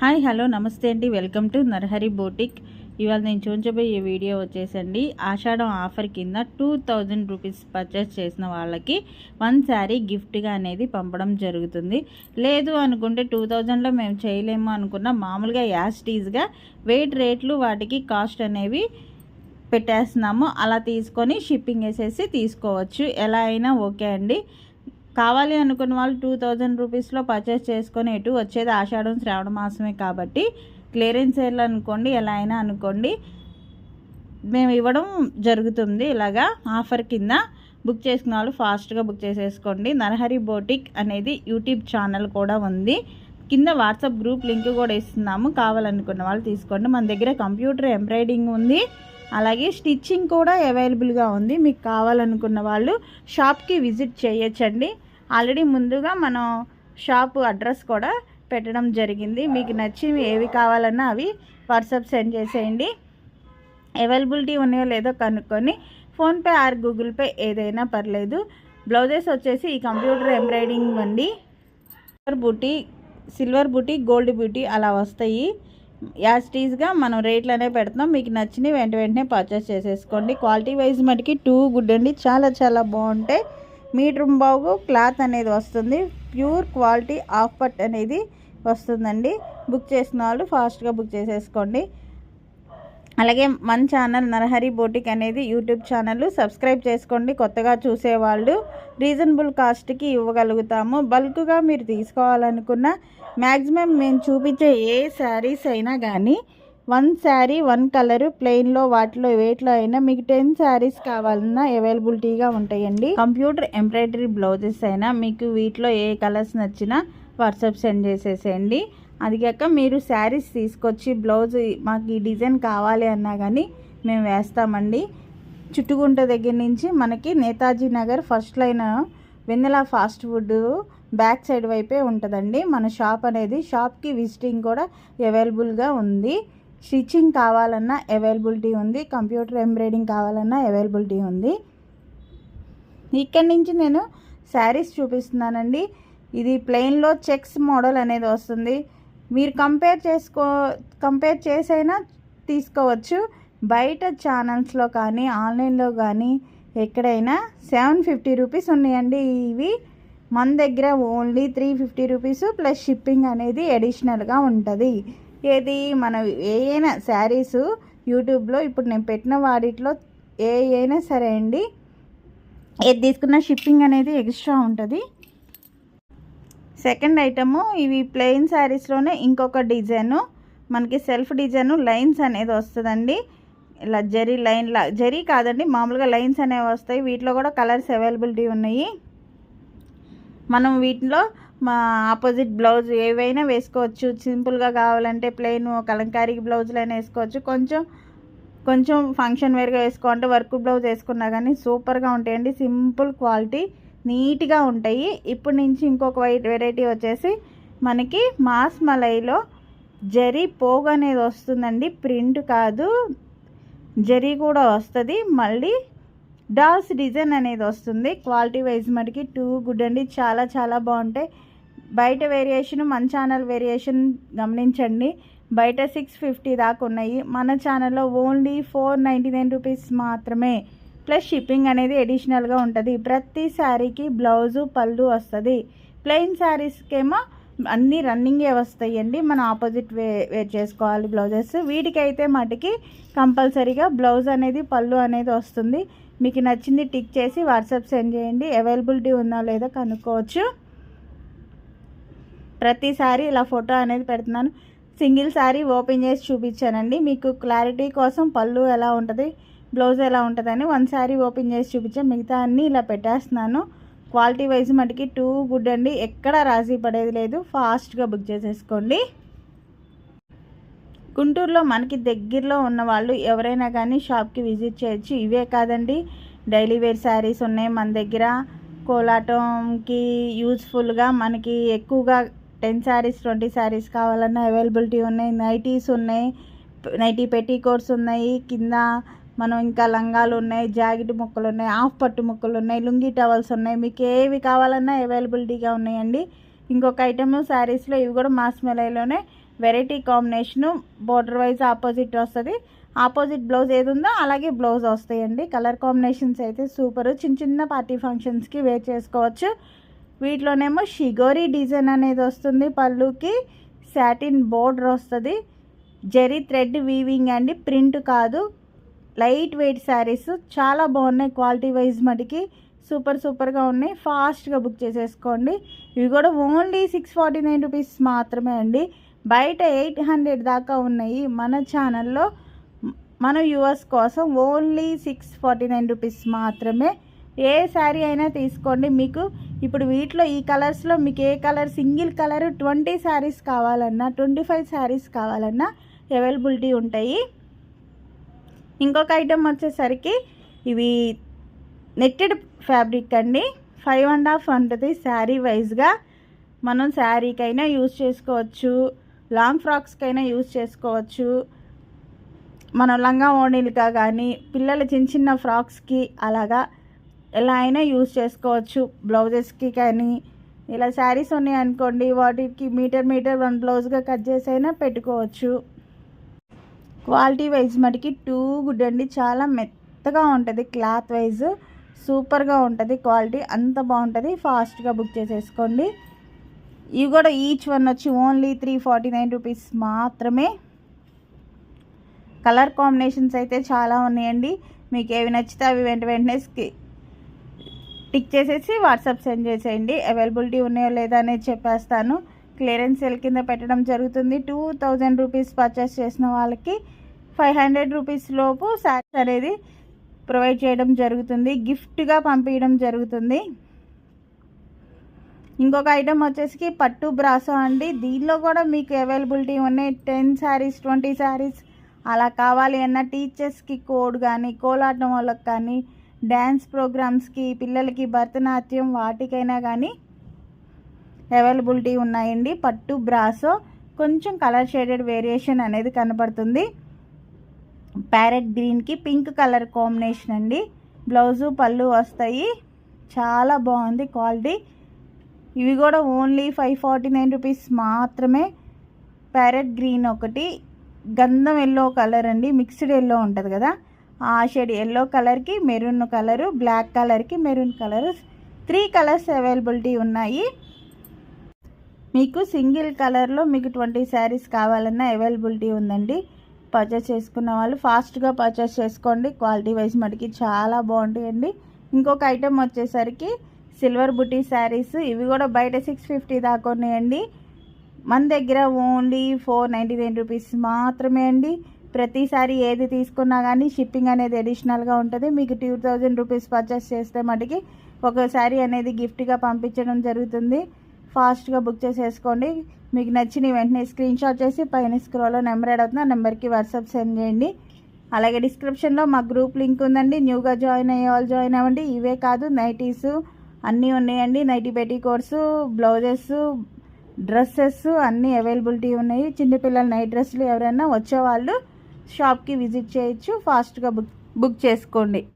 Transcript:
Hi hello నమస్తే అండి. Welcome to Narahari boutique. ఇవాళ నేను చూపించబోయే వీడియో వచ్చేసండి. ఆషాఢం ఆఫర్ కింద టూ థౌజండ్ రూపీస్ పర్చేస్ చేసిన వాళ్ళకి వన్ శారీ గిఫ్ట్గా అనేది పంపడం జరుగుతుంది. లేదు అనుకుంటే టూ థౌజండ్లో మేము చేయలేము అనుకున్న మామూలుగా యాస్టీజ్గా వెయిట్ రేట్లు వాటికి కాస్ట్ అనేవి పెట్టేస్తున్నాము. అలా తీసుకొని షిప్పింగ్ వేసేసి తీసుకోవచ్చు. ఎలా అయినా ఓకే అండి. కావాలి అనుకున్న వాళ్ళు టూ థౌజండ్ రూపీస్లో పర్చేస్ చేసుకొని ఎటు వచ్చేది ఆషాఢం శ్రావణ మాసమే కాబట్టి క్లియరెన్స్ సేల్ అనుకోండి ఎలా అయినా అనుకోండి. మేము ఇవ్వడం జరుగుతుంది. ఇలాగా ఆఫర్ కింద బుక్ చేసుకున్న వాళ్ళు ఫాస్ట్గా బుక్ చేసేసుకోండి. నరహరి బోటిక్ అనేది యూట్యూబ్ ఛానల్ కూడా ఉంది. కింద వాట్సాప్ గ్రూప్ లింక్ కూడా ఇస్తున్నాము. కావాలనుకున్న వాళ్ళు తీసుకోండి. మన దగ్గర కంప్యూటర్ ఎంబ్రాయిడింగ్ ఉంది. అలాగే స్టిచ్చింగ్ కూడా అవైలబుల్గా ఉంది. మీకు కావాలనుకున్న వాళ్ళు షాప్కి విజిట్ చేయొచ్చండి. ఆల్రెడీ ముందుగా మనం షాప్ అడ్రస్ కూడా పెట్టడం జరిగింది. మీకు నచ్చి ఏవి కావాలన్నా అవి వాట్సాప్ సెండ్ చేసేయండి. అవైలబిలిటీ ఉన్నాయో లేదో కనుక్కొని ఫోన్పే ఆర్ గూగుల్ పే ఏదైనా పర్లేదు. బ్లౌజెస్ వచ్చేసి ఈ కంప్యూటర్ ఎంబ్రాయిడింగ్ అండి సిల్వర్ బూటీ సిల్వర్ బూటీ గోల్డ్ బ్యూటీ అలా వస్తాయి. యాస్టీస్గా మనం రేట్లనే పెడుతున్నాం. మీకు నచ్చినవి వెంట వెంటనే పర్చేస్ చేసేసుకోండి. క్వాలిటీ వైజ్ మటుకి టూ గుడ్ అండి. చాలా చాలా బాగుంటాయి. మీటర్ బాగు క్లాత్ అనేది వస్తుంది. ప్యూర్ క్వాలిటీ ఆఫ్ పట్ అనేది వస్తుందండి. బుక్ చేసిన వాళ్ళు ఫాస్ట్గా బుక్ చేసేసుకోండి. అలాగే మన ఛానల్ నరహరి బోటిక్ అనేది యూట్యూబ్ ఛానల్ సబ్స్క్రైబ్ చేసుకోండి. కొత్తగా చూసేవాళ్ళు రీజనబుల్ కాస్ట్కి ఇవ్వగలుగుతాము. బల్క్గా మీరు తీసుకోవాలనుకున్న మ్యాక్సిమం మేము చూపించే ఏ శారీస్ అయినా కానీ వన్ శారీ వన్ కలర్ ప్లెయిన్లో వాటిలో వేట్లో అయినా మీకు టెన్ శారీస్ కావాలన్నా అవైలబిలిటీగా ఉంటాయండి. కంప్యూటర్ ఎంబ్రాయిడరీ బ్లౌజెస్ అయినా మీకు వీటిలో ఏ కలర్స్ నచ్చినా వాట్సాప్ సెండ్ చేసేసేయండి. అది కాక మీరు శారీస్ తీసుకొచ్చి బ్లౌజ్ మాకు ఈ డిజైన్ కావాలి అన్నా కానీ మేము వేస్తామండి. చుట్టుగుంట దగ్గర నుంచి మనకి Netaji Nagar first line Vennela fast food back side వైపే ఉంటుందండి. మన షాప్ అనేది షాప్కి విజిటింగ్ కూడా అవైలబుల్గా ఉంది. స్టిచ్చింగ్ కావాలన్నా అవైలబిలిటీ ఉంది కంప్యూటర్ ఎంబ్రాయిడింగ్ కావాలన్నా అవైలబిలిటీ ఉంది. ఇక్కడి నుంచి నేను శారీస్ చూపిస్తున్నానండి. ఇది ప్లెయిన్లో చెక్స్ మోడల్ అనేది వస్తుంది. మీరు కంపేర్ చేసుకో కంపేర్ చేసైనా తీసుకోవచ్చు. బయట ఛానల్స్లో కానీ ఆన్లైన్లో కానీ ఎక్కడైనా సెవెన్ ఫిఫ్టీ రూపీస్ ఉన్నాయండి. ఇవి మన దగ్గర only three fifty rupees plus shipping అనేది అడిషనల్గా ఉంటుంది. ఏది? మన ఏ అయినా శారీస్ యూట్యూబ్లో ఇప్పుడు నేను పెట్టిన వాటిలో ఏ అయినా సరే అండి. ఏది తీసుకున్న షిప్పింగ్ అనేది ఎక్స్ట్రా ఉంటుంది. సెకండ్ ఐటము ఇవి ప్లెయిన్ శారీస్లోనే ఇంకొక డిజైను. మనకి సెల్ఫ్ డిజైను లైన్స్ అనేది వస్తుందండి. ఇలా జరీ లైన్ జరీ కాదండి మామూలుగా లైన్స్ అనేవి వస్తాయి. వీటిలో కూడా కలర్స్ అవైలబిలిటీ ఉన్నాయి. మనం వీటిలో మా ఆపోజిట్ బ్లౌజ్ ఏవైనా వేసుకోవచ్చు. సింపుల్గా కావాలంటే ప్లెయిన్ కలంకారీ బ్లౌజులైనా వేసుకోవచ్చు. కొంచెం కొంచెం ఫంక్షన్ వేర్గా వేసుకోవాలంటే వర్క్ బ్లౌజ్ వేసుకున్నా కానీ సూపర్గా ఉంటాయండి. సింపుల్ క్వాలిటీ నీట్గా ఉంటాయి. ఇప్పటి నుంచి ఇంకొక వైట్ వెరైటీ వచ్చేసి మనకి మాస్ మలైలో జరీ పోగు అనేది వస్తుందండి. ప్రింట్ కాదు జరీ కూడా వస్తుంది. మళ్ళీ డాల్స్ డిజైన్ అనేది వస్తుంది. క్వాలిటీ వైజ్ మటుకి టూ గుడ్ అండి. చాలా చాలా బాగుంటాయి. బయట వేరియేషన్ మన ఛానల్ వేరియేషన్ గమనించండి. బయట సిక్స్ ఫిఫ్టీ దాకా ఉన్నాయి. మన ఛానల్లో only four ninety nine rupees మాత్రమే. ప్లస్ షిప్పింగ్ అనేది అడిషనల్గా ఉంటుంది. ప్రతి శారీకి బ్లౌజు పళ్ళు వస్తుంది. ప్లెయిన్ శారీస్కేమో అన్నీ రన్నింగే వస్తాయండి. మనం ఆపోజిట్ వే వేర్ చేసుకోవాలి బ్లౌజెస్. వీటికైతే మటుకి కంపల్సరీగా బ్లౌజ్ అనేది పళ్ళు అనేది వస్తుంది. మీకు నచ్చింది టిక్ చేసి వాట్సాప్ సెండ్ చేయండి. అవైలబిలిటీ ఉందా లేదా కనుక్కోవచ్చు. ప్రతిసారి ఇలా ఫోటో అనేది పెడుతున్నాను. సింగిల్ శారీ ఓపెన్ చేసి చూపించానండి. మీకు క్లారిటీ కోసం పళ్ళు ఎలా ఉంటుంది బ్లౌజ్ ఎలా ఉంటుందని వన్ శారీ ఓపెన్ చేసి చూపించాను మిగతా అన్నీ ఇలా పెట్టేస్తున్నాను. క్వాలిటీ వైజ్ మటుకి టూ గుడ్ అండి. ఎక్కడ రాజీ పడేది లేదు. ఫాస్ట్గా బుక్ చేసేసుకోండి. గుంటూరులో మనకి దగ్గరలో ఉన్న వాళ్ళు ఎవరైనా కానీ షాప్కి విజిట్ చేయొచ్చు. ఇవే కాదండి. డైలీ వేర్ శారీస్ ఉన్నాయి మన దగ్గర. కోలాటంకి యూజ్ఫుల్గా మనకి ఎక్కువగా టెన్ శారీస్ ట్వంటీ శారీస్ కావాలన్నా అవైలబిలిటీ ఉన్నాయి. నైటీస్ ఉన్నాయి. నైటీ పెట్టి కోర్స్ ఉన్నాయి. కింద మనం ఇంకా లంగాలు ఉన్నాయి జాకెట్ ముక్కలు ఉన్నాయి హాఫ్ పట్టు ముక్కలు ఉన్నాయి లుంగీ టవల్స్ ఉన్నాయి. మీకు ఏవి కావాలన్నా అవైలబిలిటీగా ఉన్నాయండి. ఇంకొక ఐటమ్ శారీస్లో ఇవి కూడా మాస్ మెలైలోనే variety combination border wise opposite వస్తుంది. ఆపోజిట్ బ్లౌజ్ ఏది ఉందో అలాగే బ్లౌజ్ వస్తాయండి. కలర్ కాంబినేషన్స్ అయితే సూపర్. చిన్న చిన్న పార్టీ ఫంక్షన్స్కి వేర్ చేసుకోవచ్చు. వీటిలోనేమో షిగోరి డిజైన్ అనేది వస్తుంది పళ్ళుకి. సాటిన్ బోర్డర్ వస్తుంది. జెరీ థ్రెడ్ వీవింగ్ అండి. ప్రింట్ కాదు. లైట్ వెయిట్ శారీస్ చాలా బాగున్నాయి క్వాలిటీ వైజ్ మటుకి. సూపర్ సూపర్గా ఉన్నాయి. ఫాస్ట్గా బుక్ చేసేసుకోండి. ఇవి కూడా only six forty nine rupees మాత్రమే అండి. బయట ఎయిట్ హండ్రెడ్ దాకా ఉన్నాయి మన ఛానల్లో. మన యూఎస్ కోసం only six forty nine rupees మాత్రమే ఏ శారీ అయినా తీసుకోండి. మీకు ఇప్పుడు వీటిలో ఈ కలర్స్లో మీకు ఏ colour single colour twenty saris కావాలన్నా ట్వంటీ ఫైవ్ శారీస్ కావాలన్నా అవైలబిలిటీ ఉంటాయి. ఇంకొక ఐటెం వచ్చేసరికి ఇవి నెట్టెడ్ ఫ్యాబ్రిక్ అండి. ఫైవ్ అండ్ హాఫ్ ఉంటుంది శారీ వైజ్గా. మనం శారీకైనా యూజ్ చేసుకోవచ్చు. లాంగ్ ఫ్రాక్స్కైనా యూజ్ చేసుకోవచ్చు. మనం లంగా ఓణీలుగా కానీ పిల్లల చిన్న చిన్న ఫ్రాక్స్కి అలాగా ఎలా అయినా యూజ్ చేసుకోవచ్చు. బ్లౌజెస్కి కానీ ఇలా శారీస్ ఉన్నాయి అనుకోండి వాటికి మీటర్ మీటర్ వన్ బ్లౌజ్గా కట్ చేసి అయినా పెట్టుకోవచ్చు. క్వాలిటీ వైజ్ మటుకి టూ గుడ్ అండి. చాలా మెత్తగా ఉంటుంది క్లాత్ వైజ్. సూపర్గా ఉంటుంది క్వాలిటీ. అంత బాగుంటుంది. ఫాస్ట్గా బుక్ చేసేసుకోండి. ఇవి కూడా ఈచ్ వన్ వచ్చి only three forty nine rupees మాత్రమే. కలర్ కాంబినేషన్స్ అయితే చాలా ఉన్నాయండి. మీకు ఏవి నచ్చితే అవి వెంట వెంటనే టిక్ చేసేసి వాట్సాప్ సెండ్ చేసేయండి. అవైలబిలిటీ ఉన్నాయో లేదా అనేది చెప్పేస్తాను. క్లియరెన్స్ సెల్ కింద పెట్టడం జరుగుతుంది. టూ థౌజండ్ రూపీస్ పర్చేస్ చేసిన వాళ్ళకి ఫైవ్ హండ్రెడ్ రూపీస్ లోపు శారీస్ అనేది ప్రొవైడ్ చేయడం జరుగుతుంది. గిఫ్ట్గా పంపించడం జరుగుతుంది. ఇంకొక ఐటమ్ వచ్చేసి పట్టు బ్రాసో అండి. దీనిలో కూడా మీకు అవైలబిలిటీ ఉన్నాయి. టెన్ శారీస్ ట్వంటీ శారీస్ అలా కావాలి అన్న టీచర్స్కి కోడ్ కానీ కోలాటం వాళ్ళకి కానీ డ్యాన్స్ ప్రోగ్రామ్స్కి పిల్లలకి భరతనాట్యం వాటికైనా కానీ అవైలబిలిటీ ఉన్నాయండి. పట్టు బ్రాసో కొంచెం కలర్ షేడెడ్ వేరియేషన్ అనేది కనపడుతుంది. ప్యారెట్ గ్రీన్కి పింక్ కలర్ కాంబినేషన్ అండి. బ్లౌజు పళ్ళు వస్తాయి. చాలా బాగుంది క్వాలిటీ ఇవి కూడా only five forty nine rupees మాత్రమే. ప్యారెట్ గ్రీన్ ఒకటి. గంధం ఎల్లో కలర్ అండి. మిక్స్డ్ ఎల్లో ఉంటుంది కదా. ఆ షేడ్ ఎల్లో కలర్కి మెరూన్ కలరు బ్లాక్ కలర్కి maroon colour. Three colours availability ఉన్నాయి. మీకు సింగిల్ కలర్లో మీకు ట్వంటీ శారీస్ కావాలన్నా అవైలబిలిటీ ఉందండి. పర్చేస్ చేసుకున్న వాళ్ళు ఫాస్ట్గా పర్చేస్ చేసుకోండి. క్వాలిటీ వైజ్ మటుకి చాలా బాగుంటాయండి. ఇంకొక ఐటెం వచ్చేసరికి సిల్వర్ బుటీ శారీస్. ఇవి కూడా బయట సిక్స్ ఫిఫ్టీ దాకా ఉన్నాయండి. మన దగ్గర only four ninety nine rupees మాత్రమే అండి. ప్రతిసారి ఏది తీసుకున్నా కానీ షిప్పింగ్ అనేది అడిషనల్గా ఉంటుంది. మీకు టూ థౌజండ్ రూపీస్ పర్చేస్ చేస్తే మటుకి ఒక శారీ అనేది గిఫ్ట్గా పంపించడం జరుగుతుంది. ఫాస్ట్గా బుక్ చేసేసుకోండి. మీకు నచ్చిన వెంటనే స్క్రీన్ షాట్ చేసి పైన స్క్రోలో నెంబర్ యాడ్ అవుతుంది ఆ నెంబర్కి వాట్సాప్ సెండ్ చేయండి. అలాగే డిస్క్రిప్షన్లో మా గ్రూప్ లింక్ ఉందండి. న్యూగా జాయిన్ అయ్యే వాళ్ళు జాయిన్ అవ్వండి. ఇవే కాదు నైటీస్ అన్నీ ఉన్నాయండి. Nighty petticoat blouses dresses అన్నీ అవైలబిలిటీ ఉన్నాయి. చిన్నపిల్లల నైట్ డ్రెస్సులు ఎవరైనా వచ్చేవాళ్ళు షాప్కి విజిట్ చేయొచ్చు. ఫాస్ట్గా బుక్ బుక్ చేసుకోండి.